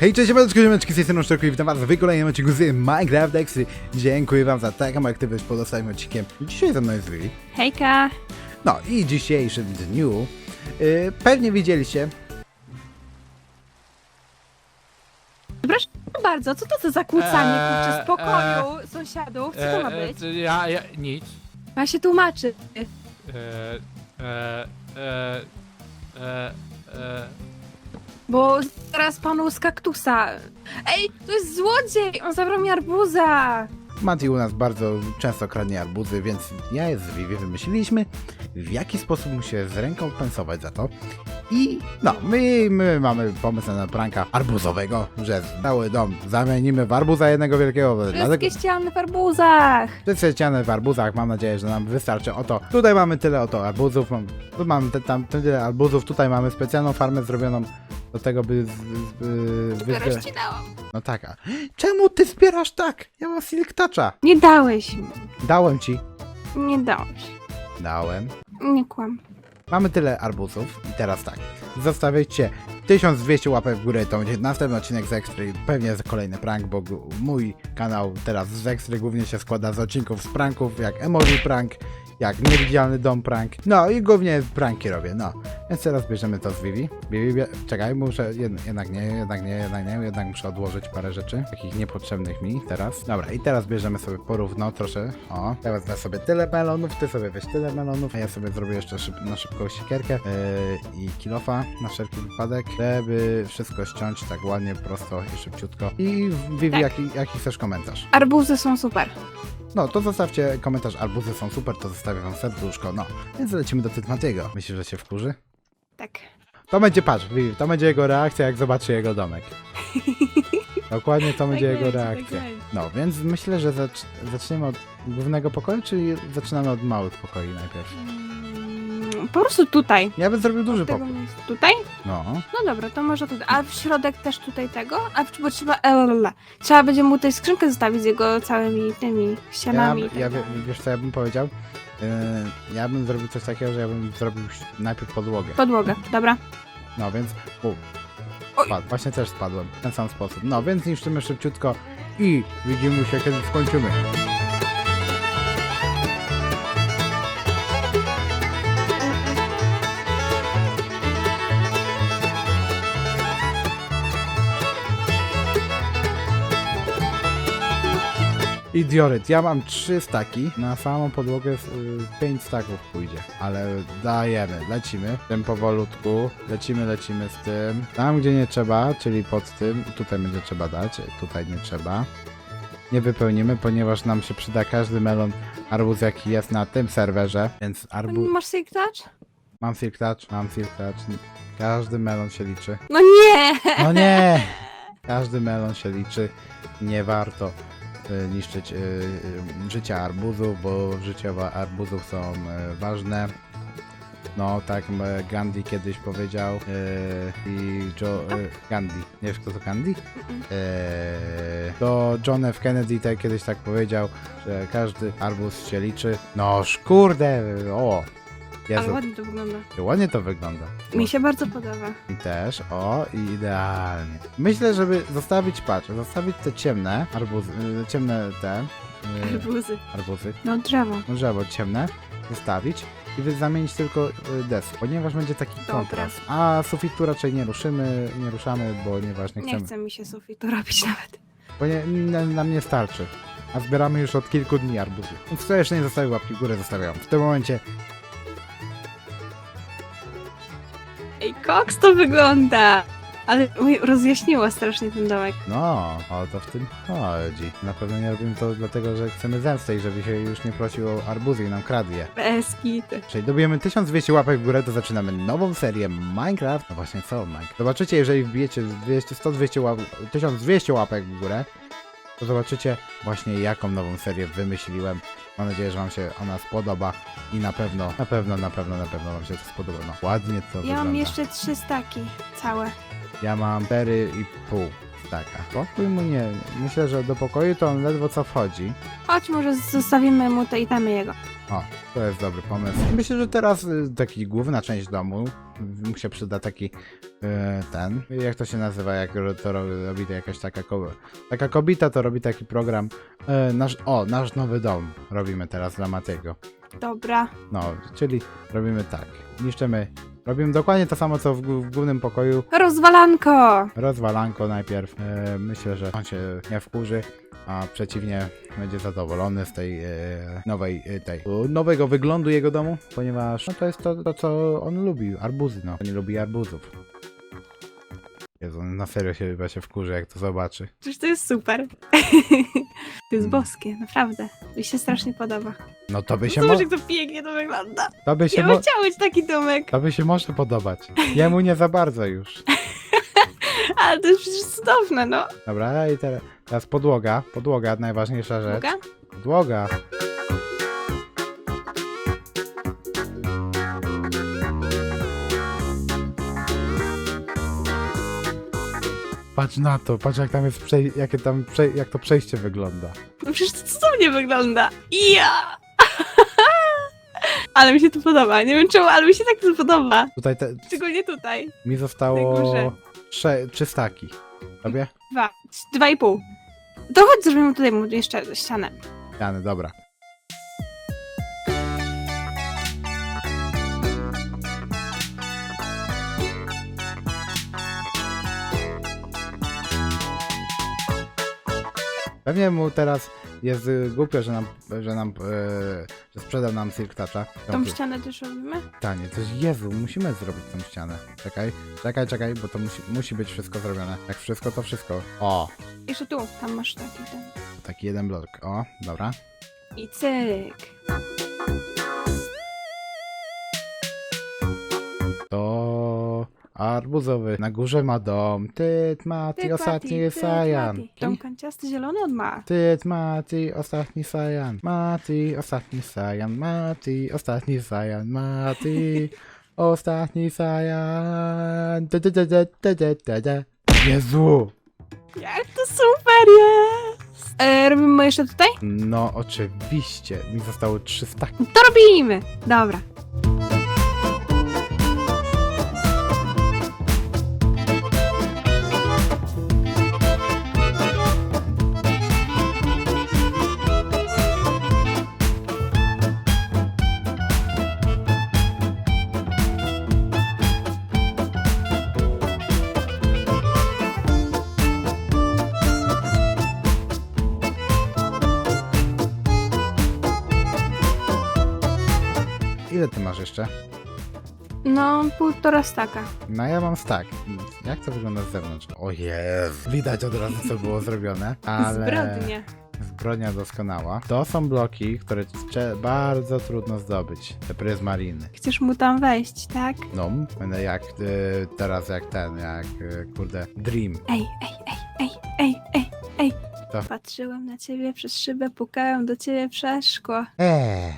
Hej, cześć, siemeczko, siemeczki, z tej strony Szczerku i witam was w kolejnym odcinku z Minecraft Exy. Dziękuję wam za taką aktywność pod ostatnim odcinkiem. Dzisiaj ze mną jest Willy. Hejka! No i w dzisiejszym dniu yy, pewnie widzieliście, Proszę bardzo, co to za zakłócanie Eee, kurczę spokoju sąsiadów? Co to ma E, być? e, ja, ja, nic. Ma się tłumaczy. E, e, e, e, e, Bo zaraz panu z kaktusa. Ej, to jest złodziej! On zabrał mi arbuza! Mati u nas bardzo często kradnie arbuzy, więc ja z Vivi wymyśliliśmy, w jaki sposób mu się zrekompensować za to. I no, my, my mamy pomysł na pranka arbuzowego, że cały dom zamienimy w arbuza jednego wielkiego. Wszystkie ściany w arbuzach! Przecieciane w arbuzach, mam nadzieję, że nam wystarczy. Oto, tutaj mamy tyle oto arbuzów, mam, tu mamy te, tam tyle arbuzów, tutaj mamy specjalną farmę zrobioną do tego, by... Z, z, by, ścinałam. no tak, a czemu ty zbierasz tak? Ja mam silk toucha. Nie dałeś mi. Dałem ci. Nie dałeś. Dałem. Nie kłam. Mamy tyle arbuzów i teraz tak. Zostawiajcie 1200 łapek w górę, to będzie następny odcinek z Ekstry, pewnie jest kolejny prank, bo g- mój kanał teraz z Ekstry głównie się składa z odcinków z pranków, jak Emoji Prank, jak Niewidzialny Dom Prank, no i głównie pranki robię, no. Więc teraz bierzemy to z Vivi. Vivi, bie... czekaj, muszę, jed... jednak nie, jednak nie, jednak nie, jednak muszę odłożyć parę rzeczy, takich niepotrzebnych mi teraz. Dobra, i teraz bierzemy sobie porówno trosze, o, ja wezmę sobie tyle melonów, ty sobie weź tyle melonów, a ja sobie zrobię jeszcze szyb... na szybką siekierkę yy, i kilofa na wszelki wypadek, żeby wszystko ściąć tak ładnie, prosto i szybciutko. I Vivi, Tak. jaki, jaki chcesz komentarz? Arbuzy są super. No, to zostawcie komentarz, arbuzy są super, to zostawię wam serduszko, no. Więc lecimy do Tytmatiego. Myślisz, że się wkurzy? Tak. To będzie, patrz, Vivi, to będzie jego reakcja, jak zobaczy jego domek. Dokładnie to będzie jego reakcja. No, więc myślę, że zacz zaczniemy od głównego pokoju, czy zaczynamy od małych pokoi najpierw? Po prostu tutaj. Ja bym zrobił duży Tego pokój. miejsca. Tutaj? No, No dobra, to może tutaj. A w środek też tutaj tego? A bo trzeba. elala. Trzeba będzie mu tutaj skrzynkę zostawić z jego całymi tymi ja, ścianami. i tak ja wie- dalej. wiesz co ja bym powiedział? Yy, ja bym zrobił coś takiego, że ja bym zrobił najpierw podłogę. Podłogę, dobra. No, więc... U, Oj. spadł. Właśnie też spadłem. W ten sam sposób. No, więc niszczymy szybciutko i widzimy się, kiedy skończymy. I dioryt. Ja mam trzy staki. Na samą podłogę y, pięć staków pójdzie. Ale dajemy, lecimy. Tym powolutku. Lecimy, lecimy z tym. Tam, gdzie nie trzeba, czyli pod tym. Tutaj będzie trzeba dać. Tutaj nie trzeba. Nie wypełnimy, ponieważ nam się przyda każdy melon arbuz, jaki jest na tym serwerze. Więc arbuz... Masz silk touch? Mam silk touch, mam silk touch. Każdy melon się liczy. No nie! No nie! Każdy melon się liczy. Nie warto niszczyć y, y, życia arbuzów, bo życia wa- arbuzów są ważne. No, tak Gandhi kiedyś powiedział i Joe, Gandhi. Nie wiesz kto to Gandhi? To John F. Kennedy tak kiedyś tak powiedział, że każdy arbuz się liczy. No, kurde, o! Ale Jezu, ładnie to wygląda. ładnie to wygląda. Mi się bardzo podoba. I też, o, i idealnie. Myślę, żeby zostawić, patrz, zostawić te ciemne arbuzy, y, ciemne te y, Arbuzy. arbuzy, No drzewo. no drzewo ciemne, zostawić i wy- zamienić tylko y, ponieważ będzie taki Dobra. kontrast. A sufitu raczej nie ruszymy, nie ruszamy, ponieważ nie Nie chcemy, chce mi się sufitu robić nawet. bo nie, na- nam nie starczy. A zbieramy już od kilku dni arbuzy. Kto jeszcze nie zostawił łapki w górę, zostawiam. W tym momencie Ej, koks to wygląda! Ale mi rozjaśniło strasznie ten domek. No, o to w tym chodzi. Na pewno nie robimy to dlatego, że chcemy zemsty i żeby się już nie prosił o arbuzy i nam kradł je. Bez kity. Czyli dobijemy 1200 łapek w górę, to zaczynamy nową serię Minecraft. No właśnie, co Minecraft? Zobaczycie, jeżeli wbijecie 200, 100, 200 łap, 1200 łapek w górę, to zobaczycie właśnie jaką nową serię wymyśliłem. Mam nadzieję, że wam się ona spodoba i na pewno, na pewno, na pewno, na pewno wam się to spodoba. No, ładnie to Ja wygląda. mam jeszcze trzy staki całe. Ja mam 4,5 staka. Pokój mu nie. Myślę, że do pokoju to on ledwo co wchodzi. Chodź, może zostawimy mu te itemy jego. O, to jest dobry pomysł. Myślę, że teraz y, taki główna część domu mu się przyda taki y, ten. Jak to się nazywa, jak to ro- robi to jakaś taka kobieta. Taka kobieta to robi taki program. Y, nasz, o, nasz nowy dom robimy teraz dla Matego. Dobra. No, czyli robimy tak. Niszczymy. Robimy dokładnie to samo, co w, w głównym pokoju. Rozwalanko! Rozwalanko najpierw. Myślę, że on się nie wkurzy, a przeciwnie będzie zadowolony z tej e, nowej, e, tej nowego wyglądu jego domu, ponieważ no, to jest to, to, co on lubi. Arbuzy, no. Nie lubi arbuzów. Jezu, on na serio się chyba się wkurzy, jak to zobaczy. Przecież to jest super. to jest boskie, naprawdę. Mi się strasznie podoba. No to by się, Zobacz, mo- jak to pięknie to wygląda. to by się, Ja mo- bym chciała mieć taki domek. to by się może podobać. Jemu nie za bardzo już. Ale to jest przecież cudowne, no. Dobra, i teraz, teraz podłoga. Podłoga, najważniejsza rzecz. Mogę? Podłoga. Patrz na to, patrz jak tam jest przej- jakie tam przej- jak to przejście wygląda. No przecież to cudownie wygląda. Ja! ale mi się to podoba. Nie wiem czemu, ale mi się tak to podoba. Tutaj te, Szczególnie tutaj. mi Na zostało górze. trzy staki. Tobie? Dwa. Dwa i pół. To chodź, zrobimy tutaj jeszcze ścianę. Jany, dobra. Pewnie mu teraz jest y, głupio, że nam, że nam, e, że sprzedał nam Silk Toucha. Tą ścianę też robimy? To jest Jezu, musimy zrobić tą ścianę. Czekaj, czekaj, czekaj, bo to musi, musi być wszystko zrobione. Jak wszystko, to wszystko. O, Jeszcze tu, tam masz taki ten. taki jeden blok. O, dobra. I cyk. To arbuzowy. Na górze ma dom. Tyt, Mati, ostatni ty, Sajan. Pati. Tą kanciasty zielony on ma. Tyt, Mati, ostatni Sajan. Mati, ostatni Sajan. Mati, ostatni Sajan. Mati, ostatni Sajan. Da, da, da, da, da, da, da, da. Jezu! Jak to super jest! E, robimy jeszcze tutaj? No, oczywiście. Mi zostało 300. To robimy! Dobra. Jeszcze? No, półtora staka. No ja mam stack. Jak to wygląda z zewnątrz? O Jezu. Widać od razu co było zrobione. Ale... Zbrodnie. Zbrodnia doskonała. To są bloki, które bardzo trudno zdobyć. Te pryzmariny. Chcesz mu tam wejść, tak? No, będę jak y, teraz jak ten, jak y, kurde Dream. Ej, ej, ej, ej, ej, ej, ej. Co? Patrzyłem na ciebie przez szybę, pukałem do ciebie przez szkło. Eee.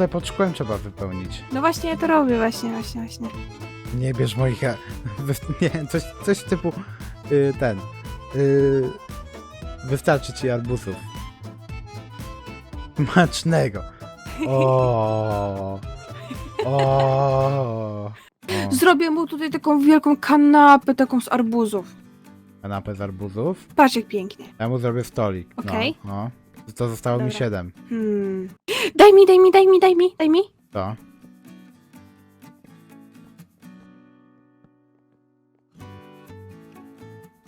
Tutaj pod szkłem trzeba wypełnić. No właśnie, ja to robię, właśnie, właśnie, właśnie. Nie bierz moich. e, wy- Nie, coś, coś typu y, ten. Y, wystarczy ci arbuzów. Macznego. O. O. o. Zrobię mu tutaj taką wielką kanapę, taką z arbuzów. Kanapę z arbuzów. Patrz jak pięknie. Ja mu zrobię stolik. Okej. No, no. To zostało mi Dobra. 7. Hmm. Daj mi, daj mi, daj mi, daj mi, daj mi. To.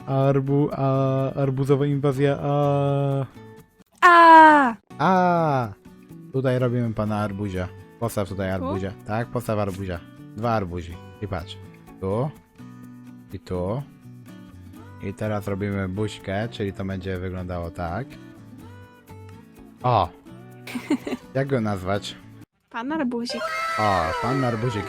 Arbu, a, arbuzowa inwazja, a... A, A, tutaj robimy pana arbuzia. Postaw tutaj arbuzia. Tak, postaw arbuzia. Dwa arbuzi. I patrz. Tu. I tu. I teraz robimy buźkę, czyli to będzie wyglądało tak. O! Jak go nazwać? Pan arbuzik. O, pan arbuzik.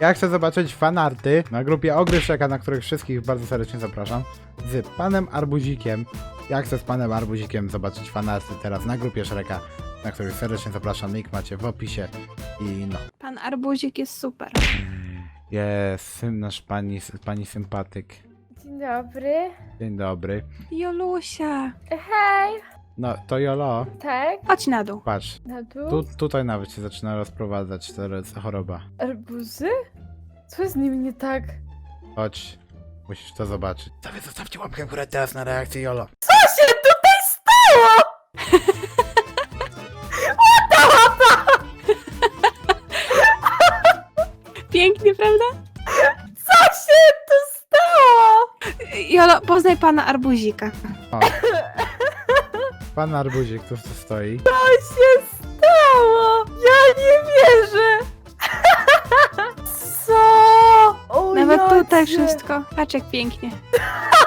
Ja chcę zobaczyć fanarty na grupie Ogryszeka, na których wszystkich bardzo serdecznie zapraszam. Z panem Arbuzikiem. Ja chcę z panem Arbuzikiem zobaczyć fanarty teraz na grupie Szreka. na który serdecznie zapraszam. Link macie w opisie. I no. Pan Arbuzik jest super. Jest syn nasz pani, pani sympatyk. Dzień dobry. Dzień dobry. Jolusia, Hej. No, to Jolo, Tak? chodź na dół. patrz. Na dół? Tu, tutaj nawet się zaczyna rozprowadzać teraz choroba. Arbuzy? Co z nim nie tak? Chodź, musisz to zobaczyć. Sobie zostawcie łapkę w górę teraz na reakcję Jolo. Co się tutaj stało? Pięknie, prawda? Co się tu stało? Jolo, poznaj pana Arbuzika. O. Pan Arbuzik tu stoi. Co się stało? Ja nie wierzę. Co? O, Nawet tutaj wszystko. Patrz jak pięknie.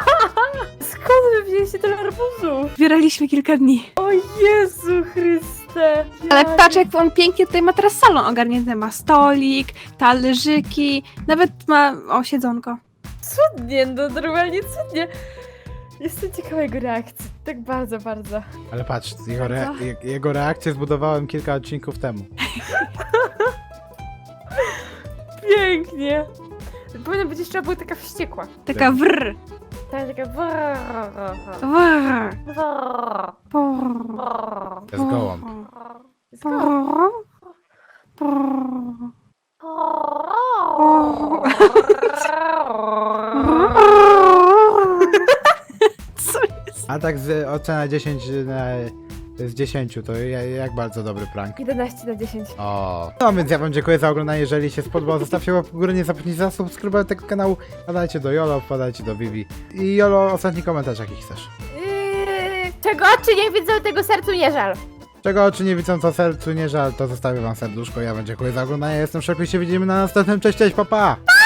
Skąd wy wzięliście tyle arbuzów? Zbieraliśmy kilka dni. O Jezu Chryste. Ale patrz jak on pięknie tutaj ma teraz salon ogarnięty. Ma stolik, talerzyki, nawet ma o siedzonko. Cudnie, no normalnie cudnie. Jestem ciekawa jego reakcji. Tak bardzo, bardzo. Ale patrz, jego, re je- jego reakcję zbudowałem kilka odcinków temu. Pięknie. Powinna być jeszcze była taka wściekła. Taka wrr, Tak, taka Brrrr. brr, Brrrr. To jest gołąb. brr, brr. Co jest? A tak z ocena 10 na, z 10 to ja- jak bardzo dobry prank. 11 na 10. O. No więc ja wam dziękuję za oglądanie. Jeżeli się spodobało, zostawcie łapkę w górę, nie zapomnijcie zasubskrybować tego kanału. Podajcie do Jolo, podajcie do Vivi. I Jolo, ostatni komentarz jaki chcesz. Yy, czego oczy nie widzą, tego sercu nie żal. Czego oczy nie widzą, co sercu nie żal, to zostawię wam serduszko. Ja wam dziękuję za oglądanie. Jestem Szok i się widzimy na następnym. Cześć, cześć, papa! Pa.